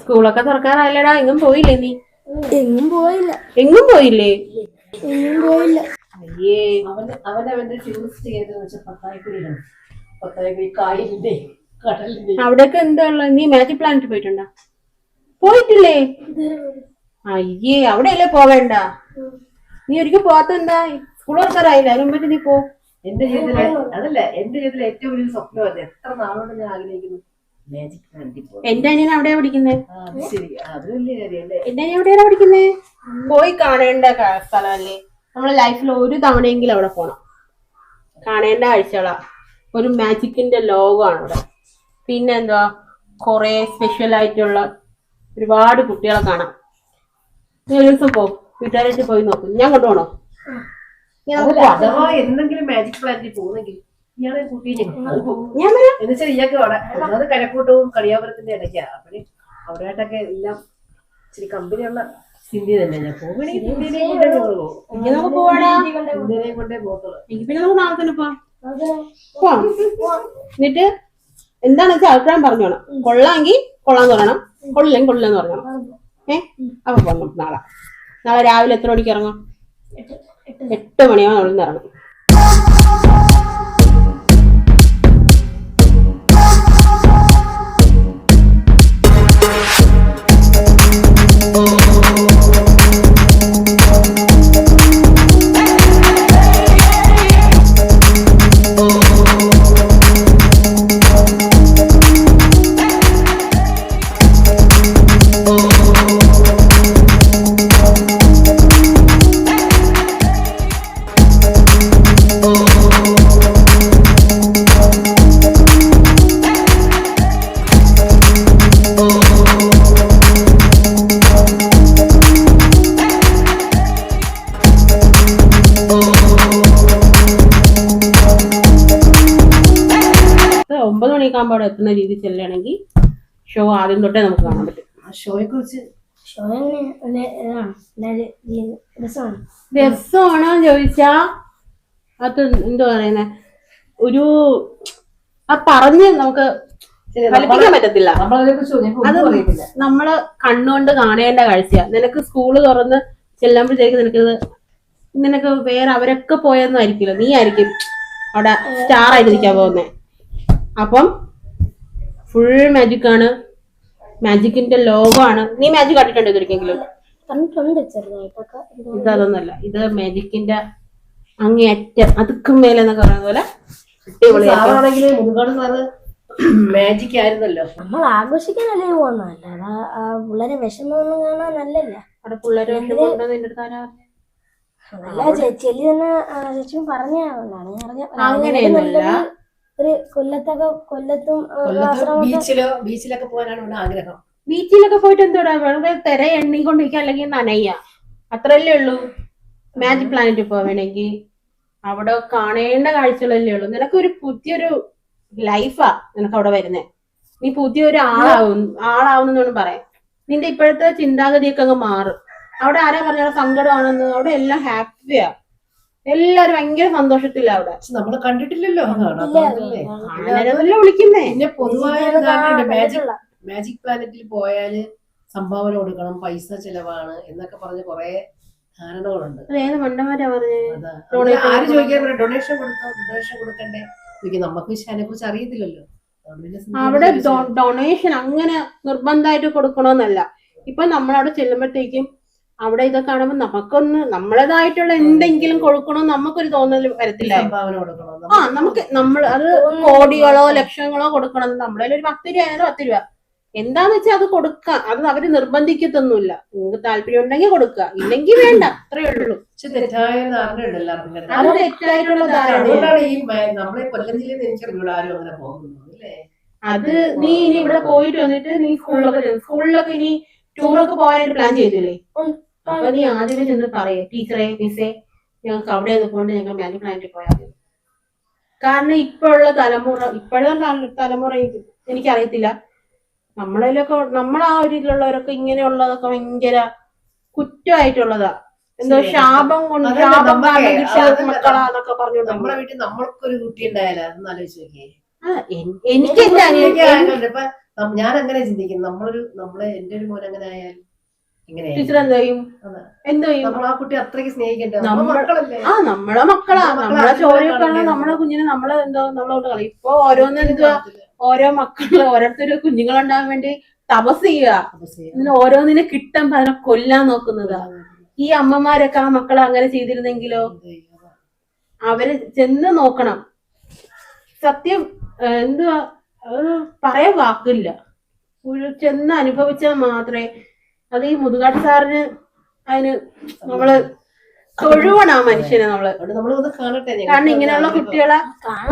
സ്കൂളൊക്കെ തുറക്കാറായില്ലടാ. എങ്ങും പോയില്ലേ നീ? എങ്ങും പോയില്ല. എങ്ങും പോയില്ലേ? എങ്ങും പോയില്ല. അയ്യേ. അവൻ അവനവന്റെ ടൂറിസ്റ്റ് കേന്ദ്രം വെച്ച പത്തായക്കുടിയിലാണ്. പത്തായക്കുടി കായലിന്റെ കടലിന്റെ. അവിടെയൊക്കെ എന്താ ഉള്ളത് നീ മാജിക് പ്ലാനറ്റ് പോയിട്ടുണ്ടോ? പോയിട്ടില്ലേ? അയ്യേ അവിടെയല്ലേ പോവേണ്ട? നീ ഒരിക്കലും പോകാത്ത എന്താ സ്കൂൾ തുറക്കാറായില്ല? അതിന് മുമ്പിട്ട് നീ പോ. എന്റെ ജീവിതത്തിലെ അതല്ല എന്റെ ജീവിതത്തിലെ ഏറ്റവും വലിയ സ്വപ്നമല്ല എത്ര നാളോട് ഞാൻ ആഗ്രഹിക്കുന്നു? മാജിക് എന്റെ അനിയൻ അവിടെയാ പഠിക്കുന്നത് ആ, അത് ശരി. ആ, അത് വലിയ കാര്യമല്ലേ എന്റെ അനിയൻ എവിടെയാണ് പഠിക്കുന്നേ? പോയി കാണേണ്ട ക- സ്ഥലമല്ലേ? നമ്മളെ ലൈഫിൽ ഒരു തവണയെങ്കിലും അവിടെ പോണം. കാണേണ്ട കാഴ്ചകളാ ഒരു മാജിക്കിന്റെ ലോകമാണ് അവിടെ. പിന്നെ എന്തുവാ കൊറേ സ്പെഷ്യൽ ആയിട്ടുള്ള ഒരുപാട് കുട്ടികളെ കാണാം. നീ ഒരു ദിവസം പോ. വീട്ടുകാരായിട്ട് പോയി നോക്കും. ഞാൻ കൊണ്ടുപോകണോ ഇനി നമുക്ക് അതല്ല, പോവാം. അഥവാ എന്തെങ്കിലും മാജിക് പ്ലാന്റിൽ പോകുന്നെങ്കിൽ ഇയാളെ വരാം എന്നുവെച്ചാൽ ഇയാൾക്ക് അവിടെ ഒന്നാമത് കരക്കൂട്ടവും കളിയാപുരത്തിന്റെ ഇടയ്ക്കാ. അപ്പഴ് അവിടെയായിട്ടൊക്കെ എല്ലാം ഇച്ചിരി കമ്പനിയുള്ള സിന്ധി തന്നെ. ഞാൻ കൊണ്ടേ കൊണ്ടേ പോകത്തുള്ളൂ. പിന്നെ നമുക്ക് നാളെ തന്നെ പോവാം എന്നിട്ട് എന്താണെന്ന് വെച്ചാൽ അഭിപ്രായം പറഞ്ഞോണം. കൊള്ളാമെങ്കിൽ കൊള്ളാന്ന് പറയണം. കൊള്ളില്ലെങ്കിൽ കൊള്ളില്ലെന്ന് പറഞ്ഞോണം ഏ? അപ്പൊ പോകണം നാളെ. നാളെ രാവിലെ എത്ര മണിക്ക് ഇറങ്ങും? എട്ട് മണിയാവും അവിടെ നിന്ന് ഇറങ്ങും. അവിടെ എത്തുന്ന രീതിയിൽ ചെല്ലുകയാണെങ്കിൽ ഷോ ആദ്യം തൊട്ടേ നമുക്ക് കാണാൻ പറ്റും. ആ ഷോയെ കുറിച്ച് ഷോ രസമാണോ. ചോദിച്ചാ അത് എന്തോ പറയുന്നേ? ഒരു ആ പറഞ്ഞ് നമുക്ക് ഫലിപ്പിക്കാൻ പറ്റത്തില്ല. അത് നമ്മൾ കണ്ണുകൊണ്ട് കാണേണ്ട കാഴ്ച നിനക്ക് സ്കൂൾ തുറന്ന് ചെല്ലുമ്പോഴത്തേക്ക് നിനക്കത് നിനക്ക് വേറെ അവരൊക്കെ പോയെന്നായിരിക്കില്ല നീ ആയിരിക്കും അവിടെ സ്റ്റാർ ആയിട്ട് നിൽക്കാൻ പോകുന്നേ. അപ്പം ഫുൾ മാജിക് ആണ്. മാജിക്കിന്റെ ലോകമാണ് നീ മാജിക് കണ്ടിട്ടുണ്ടോ ഇതൊരിക്കെങ്കിലും കണ്ടിട്ടുണ്ട് ചെറുതായിട്ടൊക്കെ ഇതൊന്നല്ല ഇത് മാജിക്കിന്റെ അങ്ങേയറ്റം അതുക്കും മേലെ എന്നൊക്കെ പറയുന്ന പോലെ സാറാണെങ്കിൽ മുതുകാട് സാറ് മാജിക് ആയിരുന്നല്ലോ. നമ്മൾ ആഘോഷിക്കാനല്ലേ പോകുന്നതല്ല പിള്ളേരെ വിഷമമൊന്നും കാണാൻ നല്ലല്ല. അവിടെ പിള്ളേരെ തന്നെ ആ, ചേച്ചിയും പറഞ്ഞതാണ്. ഞാൻ അറിഞ്ഞ. ഒരു കൊല്ലത്തൊക്കെ കൊല്ലത്തും ബീച്ചിലോ ബീച്ചിലൊക്കെ പോകാനാണ് ഇവിടെ ആഗ്രഹം? ബീച്ചിലൊക്കെ പോയിട്ട് എന്തോടാ വെറുതെ തിര എണ്ണിക്കൊണ്ടിരിക്കുക അല്ലെങ്കിൽ നനയ്യ? അത്രല്ലേ ഉള്ളൂ. മാജിക് പ്ലാനറ്റ് പോവണെങ്കിൽ അവിടെ കാണേണ്ട കാഴ്ചകളല്ലേ ഉള്ളൂ. നിനക്കൊരു പുതിയൊരു ലൈഫാ നിനക്ക് അവിടെ വരുന്നേ. നീ പുതിയൊരു ആളാവും ആളാവുന്നൊന്നും പറയാം. നിന്റെ ഇപ്പോഴത്തെ ചിന്താഗതിയൊക്കെ അങ്ങ് മാറും. അവിടെ ആരാ പറഞ്ഞ സങ്കടമാണെന്ന് അവിടെ എല്ലാം ഹാപ്പിയാ എല്ലാരും ഭയങ്കര സന്തോഷത്തില്ല അവിടെ. നമ്മൾ കണ്ടിട്ടില്ലല്ലോ അതുകൊണ്ടല്ലേ. വിളിക്കുന്നേ? പിന്നെ പൊതുവായ മാജിക് മാജിക് പ്ലാനറ്റിൽ പോയാൽ സംഭാവന കൊടുക്കണം പൈസ ചെലവാണ് എന്നൊക്കെ പറഞ്ഞ കൊറേ ധാരണകളുണ്ട്. ആര്. ചോദിക്കാൻ ഡൊണേഷൻ കൊടുത്തോ? ഡൊണേഷൻ കൊടുക്കണ്ടേ? നമുക്ക് പക്ഷെ അതിനെ കുറിച്ച് അറിയത്തില്ലല്ലോ അവിടെ. ഡൊണേഷൻ അങ്ങനെ നിർബന്ധമായിട്ട് കൊടുക്കണമെന്നല്ല ഇപ്പൊ നമ്മളവിടെ ചെല്ലുമ്പോഴത്തേക്കും അവിടെ ഇതൊക്കെ കാണുമ്പോൾ നമുക്കൊന്ന് നമ്മളേതായിട്ടുള്ള എന്തെങ്കിലും കൊടുക്കണോ നമുക്കൊരു തോന്നൽ വരത്തില്ല. ആ നമുക്ക് നമ്മൾ അത് കോടികളോ ലക്ഷങ്ങളോ കൊടുക്കണം. നമ്മളെ ഒരു പത്ത് രൂപ ആയാലും പത്ത് രൂപ എന്താന്ന് വെച്ചാൽ അത് കൊടുക്കാം. അത് അവർ നിർബന്ധിക്കത്തൊന്നുമില്ല. നിങ്ങൾക്ക് താല്പര്യം ഉണ്ടെങ്കിൽ കൊടുക്കുക ഇല്ലെങ്കിൽ വേണ്ട. അത്രേ ഉള്ളൂ. തെറ്റായ തെറ്റായിട്ടുള്ള നമ്മളെ കൊല്ലം ജില്ലയിൽ എനിക്ക് ആരും അങ്ങനെ അത് നീ ഇനി ഇവിടെ പോയിട്ട് വന്നിട്ട് നീ സ്കൂളിലൊക്കെ സ്കൂളിലൊക്കെ ഇനി ടൂറൊക്കെ പോകാനായിട്ട് പ്ലാൻ ചെയ്തില്ലേ. അപ്പൊ നീ ആദ്യമേ ചെന്ന് പറയേ ടീച്ചറെ മിസ്സേ ഞങ്ങൾക്ക് അവിടെ നിൽക്കൊണ്ട് ഞങ്ങൾ മാനി പ്ലാനറ്റിൽ പോയാൽ മതി. കാരണം ഇപ്പോഴുള്ള തലമുറ ഇപ്പോഴുള്ള തല- തലമുറ എനിക്ക് എനിക്കറിയത്തില്ല. നമ്മളതിലൊക്കെ നമ്മളെ ആ ഒരു ഇതിലുള്ളവരൊക്കെ ഇങ്ങനെയുള്ളതൊക്കെ ഭയങ്കര കുറ്റമായിട്ടുള്ളതാ. എന്തോ ശാപം കൊണ്ട് ശാപം മക്കളാന്നൊക്കെ പറഞ്ഞു നമ്മളെ വീട്ടിൽ നമ്മൾക്കൊരു കുട്ടി ഉണ്ടായാലോ? അതൊന്ന് ആലോചിച്ച് നോക്കിയേ. എനിക്ക് ഞാൻ അങ്ങനെ ചിന്തിക്കുന്നു. നമ്മളൊരു നമ്മളെ എന്റെ ഒരു മോൻ അങ്ങനെ ആയാൽ ടീച്ചർ എങ്ങനെയായിരിക്കും എന്ത് ചെയ്യും അതെ. എന്ത് ചെയ്യും നമ്മൾ ആ കുട്ടി അത്രയ്ക്ക് സ്നേഹിക്കണ്ടേ? നമ്മളെ ആ മക്കളാ. നമ്മളെ നമ്മളെ ചോരയൊക്കെ നമ്മളെ കുഞ്ഞിനെ നമ്മളെ എന്തോ നമ്മളോട് കളയും. ഇപ്പൊ ഓരോന്ന് എന്തുവാ? ഓരോ മക്കൾ ഓരോരുത്തര് കുഞ്ഞുങ്ങളുണ്ടാകാൻ വേണ്ടി തപസ് ചെയ്യുക. ഇങ്ങനെ ഓരോന്നിനെ കിട്ടുമ്പോ അതിനെ കൊല്ലാൻ നോക്കുന്നതാ. ഈ അമ്മമാരൊക്കെ ആ മക്കളെ അങ്ങനെ ചെയ്തിരുന്നെങ്കിലോ? അവരെ ചെന്ന് നോക്കണം. സത്യം എന്തുവാ? പറയാൻ വാക്കില്ല. ചെന്ന് അനുഭവിച്ചാൽ മാത്രമേ അത് ഈ മുതുകാട് സാറിന് അതിന് നമ്മൾ തൊഴുവണ ആ മനുഷ്യനെ നമ്മൾ. കാരണം ഇങ്ങനെയുള്ള കുട്ടികളെ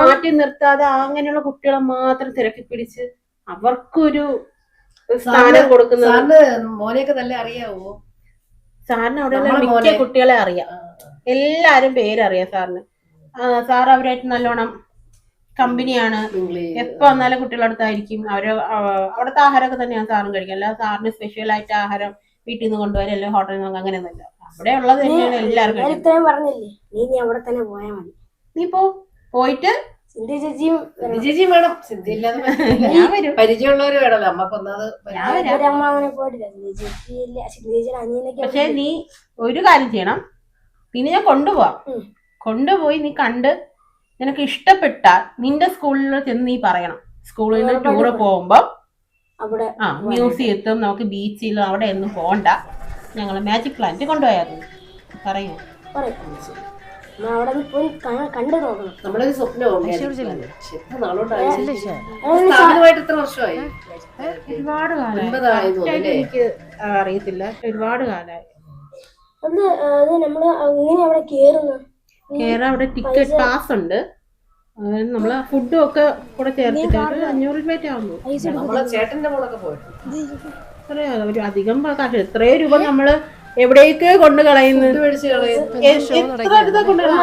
മാറ്റി നിർത്താതെ അങ്ങനെയുള്ള കുട്ടികളെ മാത്രം തിരക്കി പിടിച്ച് അവർക്കൊരു സ്ഥാനം കൊടുക്കുന്നത് സാറിന് മോനെയൊക്കെ നല്ല അറിയാവോ? സാറിന് അവിടെ മിക്ക മോനെ- കുട്ടികളെ അറിയാം. എല്ലാരും പേരറിയാം സാറിന്. സാർ അവരായിട്ട് നല്ലോണം കമ്പനിയാണ്. എപ്പോ വന്നാലും കുട്ടികളുടെ അടുത്തായിരിക്കും. അവർ അവിടുത്തെ ആഹാരമൊക്കെ തന്നെയാണ് സാറും കഴിക്കുക അല്ലാതെ സാറിന് സ്പെഷ്യൽ ആയിട്ട് ആഹാരം വീട്ടിൽ നിന്ന് കൊണ്ടുവരും അല്ലെങ്കിൽ ഹോട്ടലിൽ നിന്ന് അങ്ങനെയൊന്നുമില്ല അവിടെ ഉള്ളത് തന്നെയാണ് എല്ലാവർക്കും പറഞ്ഞില്ലേ? നീ നീ അവിടെ തന്നെ പോയാൽ മതി. നീ പോ. പോയിട്ട് ചേച്ചി വേണം. സിന്ധി ഇല്ലാതെ ഞാൻ വരും. പരിചയമുള്ളവര് പക്ഷെ നീ ഒരു കാര്യം ചെയ്യണം. പിന്നെ ഞാൻ കൊണ്ടുപോവാം. കൊണ്ടുപോയി നീ കണ്ട് നിനക്ക് ഇഷ്ടപ്പെട്ടാൽ നിന്റെ സ്കൂളിൽ ചെന്ന് നീ പറയണം. സ്കൂളിൽ നിന്ന് ടൂറ് പോകുമ്പോ അവിടെ ആ മ്യൂസിയത്തും നമുക്ക് ബീച്ചിലും അവിടെ ഒന്നും പോണ്ട. ഞങ്ങൾ മാജിക് പ്ലാന്റ് കൊണ്ടുപോയായിരുന്നു. പറയൂ. നമ്മളൊരു ഒരുപാട് കാലമായി? എനിക്ക് അറിയത്തില്ല. ഒരുപാട് കാലമായി. നമ്മൾ ഇങ്ങനെ അവിടെ കേറുന്ന? കേരള അവിടെ ടിക്കറ്റ് പാസ് ഉണ്ട്. അതായത് നമ്മൾ ഫുഡും ഒക്കെ കൂടെ ചേർത്തിട്ട് ഒരു അഞ്ഞൂറ് രൂപയൊക്കെ ആവുന്നു. അധികം കാശ് എത്രയോ രൂപ നമ്മൾ എവിടേക്ക് കൊണ്ട് എത്ര കളയുന്നത്?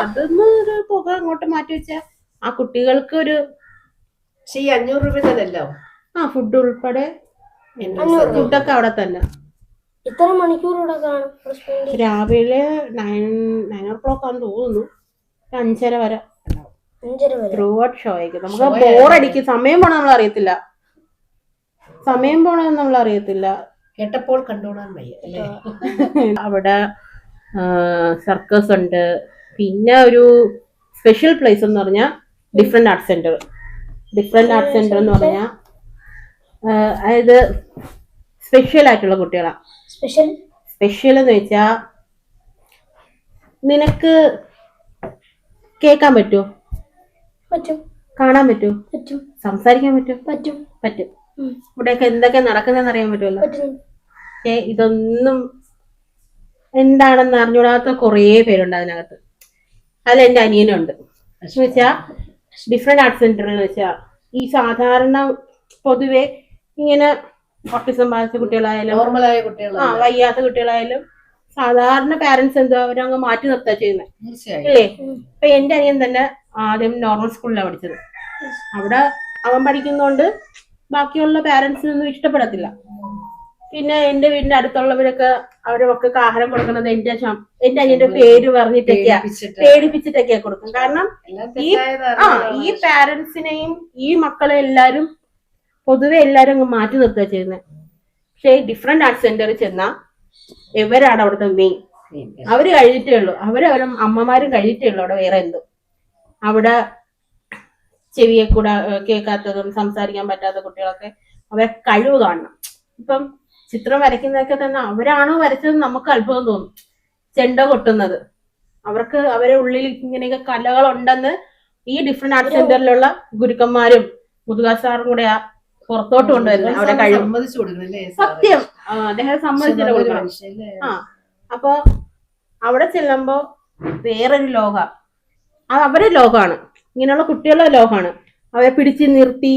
അതൊന്ന് ഒരു തുക അങ്ങോട്ട് മാറ്റി വെച്ചാ ആ കുട്ടികൾക്ക് ഒരു പക്ഷെ ഈ അഞ്ഞൂറ് രൂപ ആ ഫുഡ് ഉൾപ്പെടെ ഫുഡൊക്കെ അവിടെ തന്നെ. ഇത്ര മണിക്കൂർ ഇവിടെ കാണും. രാവിലെ നയൻ നയൻ ഓ ക്ലോക്ക് ആണെന്ന് തോന്നുന്നു. അഞ്ചര വരെ. അഞ്ചര വരെ. ത്രൂ ഔട്ട് ഷോ ആയിരിക്കും. നമുക്ക് ബോറടിക്കും സമയം പോണ നമ്മൾ അറിയത്തില്ല. സമയം പോണെന്ന് നമ്മൾ അറിയത്തില്ല. കേട്ടപ്പോൾ കണ്ടോളാൻ വയ്യ അല്ലേ? അവിടെ സർക്കസ് ഉണ്ട്. പിന്നെ ഒരു സ്പെഷ്യൽ പ്ലേസ് എന്ന് പറഞ്ഞാൽ different art centre different art centre എന്ന് പറഞ്ഞാൽ അതായത് സ്പെഷ്യൽ ആയിട്ടുള്ള കുട്ടികളാണ് സ്പെഷ്യൽ സ്പെഷ്യൽ എന്ന് വെച്ചാ നിനക്ക് കേൾക്കാൻ പറ്റുമോ പറ്റും. കാണാൻ പറ്റുമോ പറ്റും. സംസാരിക്കാൻ പറ്റും. പറ്റും. പറ്റും. ഇവിടെയൊക്കെ എന്തൊക്കെ നടക്കുന്നതെന്ന് അറിയാൻ പറ്റുമല്ലോ? ഏ പക്ഷേ ഇതൊന്നും എന്താണെന്ന് അറിഞ്ഞൂടാത്ത കുറേ പേരുണ്ട് അതിനകത്ത്. അതിൽ എന്റെ അനിയനുണ്ട്. എന്ന് വെച്ചാ ഡിഫറെന്റ് ആർട്ട് സെന്റർ എന്ന് വെച്ചാ ഈ സാധാരണ പൊതുവെ ഇങ്ങനെ ഓട്ടിസം ബാധിച്ച കുട്ടികളായാലും നോർമലായ കുട്ടികൾ ആ വയ്യാത്ത കുട്ടികളായാലും സാധാരണ പാരന്റ്സ് എന്തോ അവരങ്ങ് മാറ്റി നിർത്താ ചെയ്യുന്നത് അല്ലേ ഇപ്പൊ എന്റെ അനിയൻ തന്നെ ആദ്യം നോർമൽ സ്കൂളിലാണ് പഠിച്ചത്. അവിടെ അവൻ പഠിക്കുന്നോണ്ട് ബാക്കിയുള്ള പാരന്റ്സിനൊന്നും ഇഷ്ടപ്പെടത്തില്ല. പിന്നെ എന്റെ വീടിന്റെ അടുത്തുള്ളവരൊക്കെ അവരുടെ മക്കൾക്ക് ആഹാരം കൊടുക്കുന്നത് എന്റെ എന്റെ അനിയന്റെ പേര് പറഞ്ഞിട്ടൊക്കെയാ. പേടിപ്പിച്ചിട്ട്. പേടിപ്പിച്ചിട്ടൊക്കെയാ കൊടുക്കും. കാരണം ഈ ആ ഈ പാരന്റ്സിനെയും ഈ മക്കളെ എല്ലാരും പൊതുവെ എല്ലാരും അങ്ങ് മാറ്റി നിർത്തുക ചെയ്യുന്നത് പക്ഷേ ഡിഫറെന്റ് ആർട്ട് സെന്ററിൽ ചെന്നാ ഇവരാണ് അവിടുത്തെ മെയിൻ അവർ കഴിഞ്ഞിട്ടേ ഉള്ളൂ. അവർ അവരും അമ്മമാരും കഴിഞ്ഞിട്ടേ ഉള്ളൂ അവിടെ വേറെ എന്തും. അവിടെ ചെവിയെ കൂടെ കേൾക്കാത്തതും സംസാരിക്കാൻ പറ്റാത്ത കുട്ടികളൊക്കെ അവരെ കഴിവ് കാണണം. ഇപ്പം ചിത്രം വരയ്ക്കുന്നതൊക്കെ തന്നെ അവരാണോ വരച്ചത് നമുക്ക് അത്ഭുതം തോന്നും. ചെണ്ട കൊട്ടുന്നത് അവർക്ക് അവരെ ഉള്ളിൽ ഇങ്ങനെയൊക്കെ കലകളുണ്ടെന്ന് ഈ ഡിഫറെന്റ് ആർട്ട് സെന്ററിലുള്ള ഗുരുക്കന്മാരും മുതുകാ സാറും കൂടെ ആ പുറത്തോട്ട് കൊണ്ടുവരുന്നത് അവിടെ കഴിവ്. സത്യം. അദ്ദേഹം സമ്മതിച്ചില്ല കൊടുക്കണം ആ അപ്പൊ അവിടെ ചെല്ലുമ്പോ വേറൊരു ലോക. അത് അവരെ ലോകമാണ് ഇങ്ങനെയുള്ള കുട്ടികളുടെ ലോകമാണ് അവരെ പിടിച്ച് നിർത്തി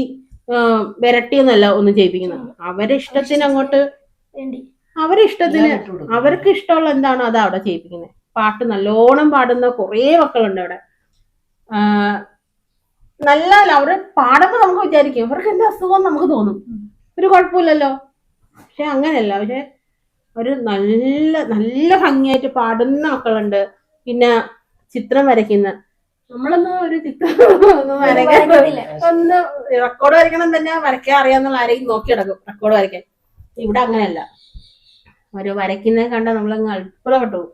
വിരട്ടിയൊന്നല്ല ഒന്നും ചെയ്യിപ്പിക്കുന്നത് അവരെ ഇഷ്ടത്തിന് അങ്ങോട്ട് അവരെ ഇഷ്ടത്തിന് അവർക്ക് ഇഷ്ടമുള്ള എന്താണോ അത് അവിടെ ചെയ്യിപ്പിക്കുന്നത്. പാട്ട് നല്ലോണം പാടുന്ന കുറേ മക്കളുണ്ട് അവിടെ. നല്ല അവർ പാടുമ്പോ നമുക്ക് വിചാരിക്കും. അവർക്ക് എന്താ അസുഖം നമുക്ക് തോന്നും. ഒരു കുഴപ്പമില്ലല്ലോ. പക്ഷെ അങ്ങനെയല്ല. പക്ഷെ ഒരു നല്ല നല്ല ഭംഗിയായിട്ട് പാടുന്ന മക്കളുണ്ട്. പിന്നെ ചിത്രം വരയ്ക്കുന്ന. നമ്മളൊന്നും ഒരു ചിത്രം ഒന്നും വരയ്ക്കാൻ ഒന്ന് റെക്കോർഡ് വരയ്ക്കണം തന്നെ വരയ്ക്കാൻ അറിയാന്നുള്ള ആരെയും നോക്കി നടക്കും. റെക്കോർഡ് വരയ്ക്കാൻ. ഇവിടെ അങ്ങനെയല്ല. ഒരു വരയ്ക്കുന്നത് കണ്ട നമ്മളങ്ങ് അത്ഭുതപ്പെട്ടു പോകും.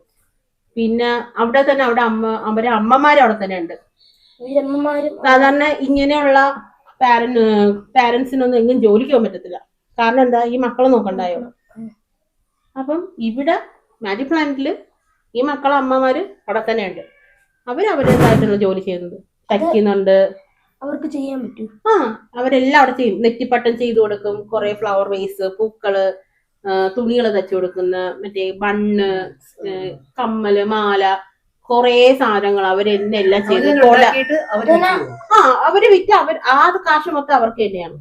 പിന്നെ അവിടെ തന്നെ അവിടെ അമ്മ അവരെ അമ്മമാരും അവിടെ തന്നെ ഉണ്ട്. സാധാരണ ഇങ്ങനെയുള്ള പാരന്റ് പാരന്റ്സിനൊന്നും എങ്ങും ജോലിക്ക് പോകാൻ പറ്റത്തില്ല. കാരണം എന്താ? ഈ മക്കളെ നോക്കണ്ടായോ? അപ്പം ഇവിടെ മാജിക് പ്ലാന്റിൽ ഈ മക്കളെ അമ്മമാര് അവിടെ തന്നെയുണ്ട്. അവരവരുടേതായിട്ടുള്ള ജോലി ചെയ്യുന്നത് തയ്ക്കുന്നുണ്ട്. അവർക്ക് ചെയ്യാൻ പറ്റും. ആ അവരെല്ലാം അവിടെ ചെയ്യും. നെറ്റിപ്പട്ടം ചെയ്തു കൊടുക്കും. കുറെ ഫ്ലവർ വേസ് പൂക്കൾ തുണികൾ തച്ചു കൊടുക്കുന്ന മറ്റേ ബണ്ണ് കമ്മൽ മാല കൊറേ സാധനങ്ങൾ അവരെന്നെ എല്ലാം ചെയ്ത്. കൊല? ആ അവർ വിറ്റ്. അവർ ആ കാശ് മൊത്തം അവർക്ക് തന്നെയാണ്.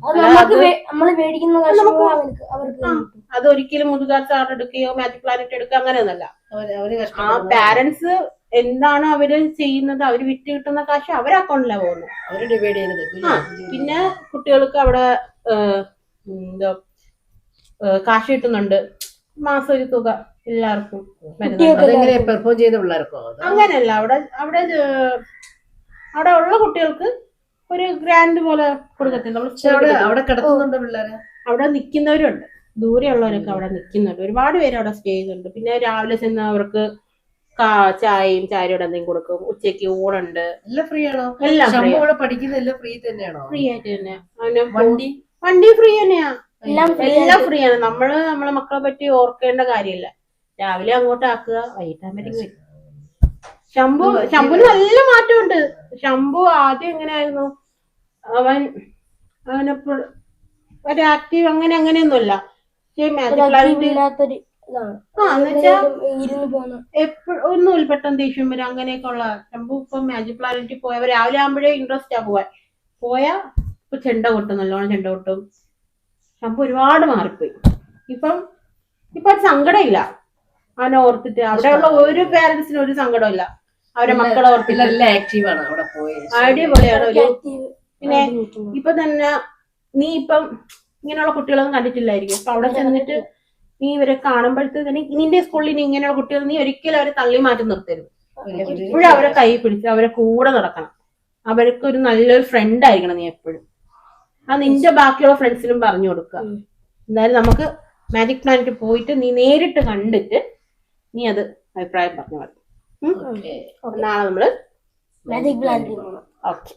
അതൊരിക്കലും മുതുകാർ ചാർട്ട് എടുക്കുകയോ മാജിക് പ്ലാനറ്റ് എടുക്കുക അങ്ങനെയൊന്നല്ല ഒന്നല്ല ആ പാരന്റ്സ് എന്താണ് അവർ ചെയ്യുന്നത്? അവർ വിറ്റ് കിട്ടുന്ന കാശ് അവർ അക്കൗണ്ടിലാണ് പോകുന്നത്. അവർ ഡിവൈഡ് ചെയ്യുന്നത് ആ പിന്നെ കുട്ടികൾക്ക് അവിടെ എന്തോ എന്താ കാശ് കിട്ടുന്നുണ്ട്. മാസം ഒരു തുക എല്ലാവർക്കും വരുന്നുണ്ട്. കുട്ടികൾക്ക് അതെങ്ങനെ പെർഫോം ചെയ്ത പിള്ളേർക്കോ അതോ? അങ്ങനെയല്ല അവിടെ അവിടെ അവിടെ ഉള്ള കുട്ടികൾക്ക് ഒരു ഗ്രാൻഡ് പോലെ കൊടുക്കത്തില്ല. അവിടെ കിടത്തുന്നുണ്ടോ പിള്ളേരെ? അവിടെ നിൽക്കുന്നവരുണ്ട് ദൂരെയുള്ളവരൊക്കെ അവിടെ നിൽക്കുന്നുണ്ട്. ഒരുപാട് പേര് അവിടെ സ്റ്റേ ചെയ്യുന്നുണ്ട്. പിന്നെ രാവിലെ ചെന്ന് അവർക്ക് കാ- ചായയും ചായയോടെ എന്തെങ്കിലും കൊടുക്കും. ഉച്ചയ്ക്ക് ഊണുണ്ട്. എല്ലാം ഫ്രീ ആണോ? എല്ലാം free ശമ്പളം ആ. ഇവിടെ പഠിക്കുന്ന എല്ലാം ഫ്രീ തന്നെയാണോ? ഫ്രീ ആയിട്ട് തന്നെ. വണ്ടി? ഫ്രീ തന്നെയാ. എല്ലാം എല്ലാം ഫ്രീ ആണ് നമ്മൾ നമ്മളെ മക്കളെ പറ്റി ഓർക്കേണ്ട കാര്യമില്ല. രാവിലെ അങ്ങോട്ട് ആക്കുക വൈകിട്ടാകുമ്പോഴത്തേക്ക് വരും. ശംഭു ശംഭുന് നല്ല മാറ്റമുണ്ട്. ശംഭു ആദ്യം എങ്ങനെയായിരുന്നു? അവൻ അവനെ ഒരു ആക്റ്റീവ് അങ്ങനെ അങ്ങനെയൊന്നുമല്ല. ഒന്നുമില്ല പെട്ടെന്ന് ദേഷ്യം വരും അങ്ങനെയൊക്കെ ഉള്ള ശംഭു ഇപ്പൊ മാജിക് പ്ലാനറ്റിൽ പോയവർ രാവിലെ ആകുമ്പോഴേ ഇൻട്രസ്റ്റ് ആ പോവാൻ. പോയാ ഇപ്പൊ ചെണ്ട കൊട്ടും നല്ലോണം ചെണ്ട കൊട്ടും. ശംഭു ഒരുപാട് മാറിപ്പോയി ഇപ്പം ഇപ്പൊ അത് സങ്കടമില്ല. അവനെ ഓർത്തിട്ട് അവിടെയുള്ള ഒരു പേരൻസിനും ഒരു സങ്കടമില്ല. അവരെ മക്കളെ ഓർത്തില്ല ആക്റ്റീവ് അവിടെ പോയത് അടിപൊളിയാണ്. ഒരു പിന്നെ ഇപ്പൊ തന്നെ നീ ഇപ്പം ഇങ്ങനെയുള്ള കുട്ടികളൊന്നും കണ്ടിട്ടില്ലായിരിക്കും. അപ്പൊ അവിടെ ചെന്നിട്ട് നീ ഇവരെ കാണുമ്പോഴത്തേക്ക് തന്നെ നിന്റെ സ്കൂളിൽ ഇനി ഇങ്ങനെയുള്ള കുട്ടികൾ നീ ഒരിക്കലും അവരെ തള്ളി മാറ്റി നിർത്തരുത്. എപ്പോഴും അവരെ കൈ പിടിച്ച് അവരെ കൂടെ നടക്കണം. അവർക്ക് ഒരു നല്ലൊരു ഫ്രണ്ട് ആയിരിക്കണം നീ എപ്പോഴും. അത് നിന്റെ ബാക്കിയുള്ള ഫ്രണ്ട്സിനും പറഞ്ഞു കൊടുക്കുക. എന്തായാലും നമുക്ക് മാജിക് പ്ലാനറ്റ് പോയിട്ട് നീ നേരിട്ട് കണ്ടിട്ട് നീ അത് അഭിപ്രായം പറഞ്ഞു നാളെ നമ്മൾ മാജിക് പ്ലാനറ്റ് ഓക്കെ.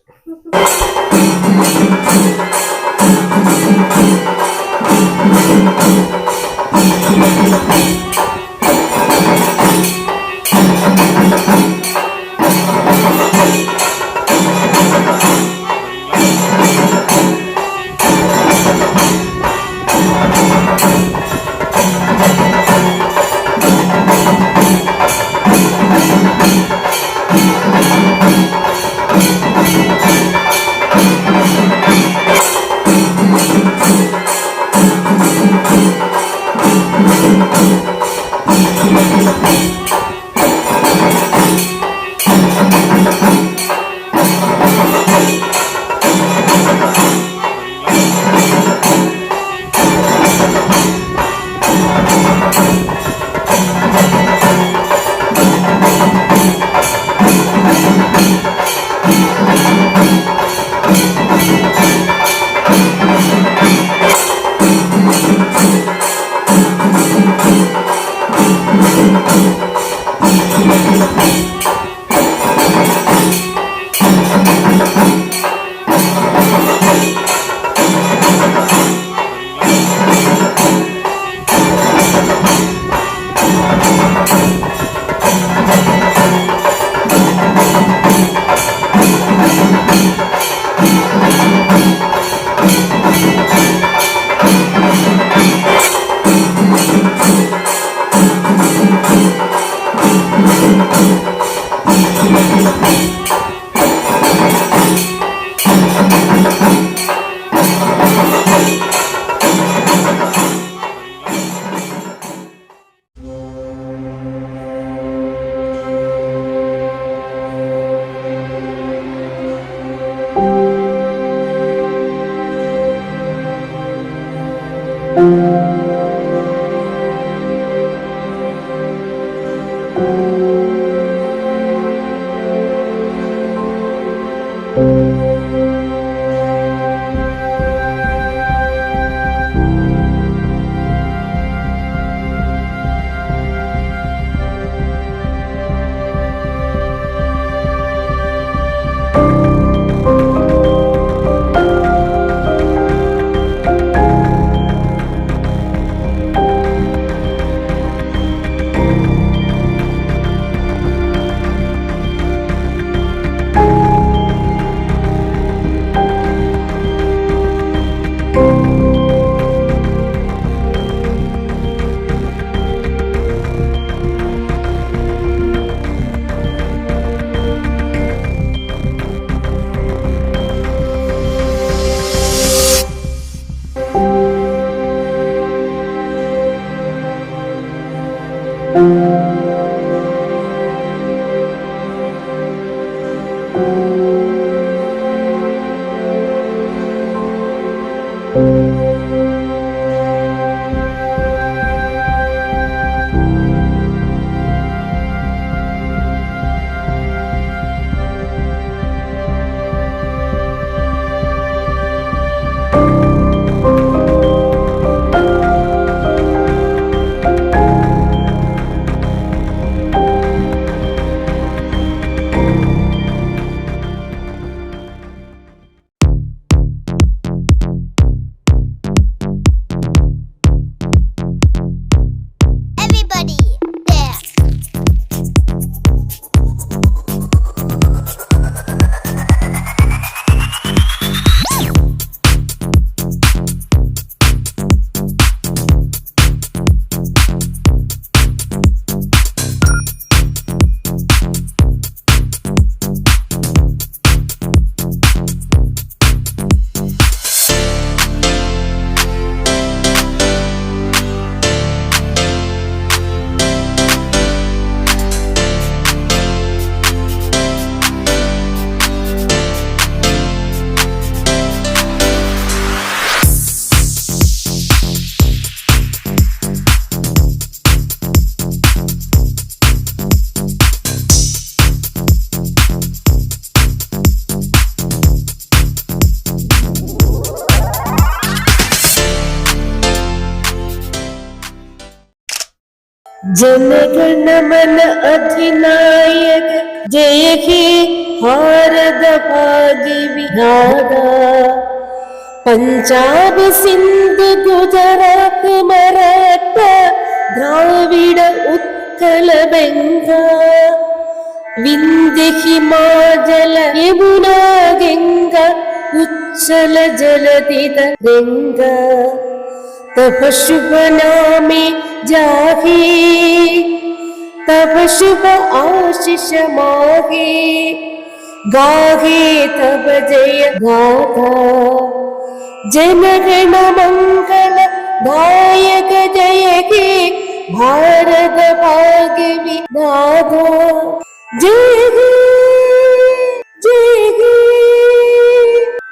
ജനഗണമന അധിനായക. ജയഹി ഹേ ഭാരത ഭാഗ്യവിധാത പഞ്ചാബ് സിന്ധു ഗുജറാത്ത് മറാത്ത ദ്രാവിഡ ഉത്കല ബംഗാ. വിന്ധ്യ ഹിമാചല യമുന ഗംഗ ഉച്ചല ജലതിത ഗംഗ. തപശുഭനാമി ജാഹീ. नामे जागे तब शुभ आशीष मागे गाहे तब जय गाथा जनगण मंगल दायक जय हे भारत भाग्य विधाता जय हे जय हे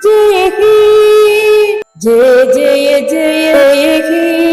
जय हे जय जय जय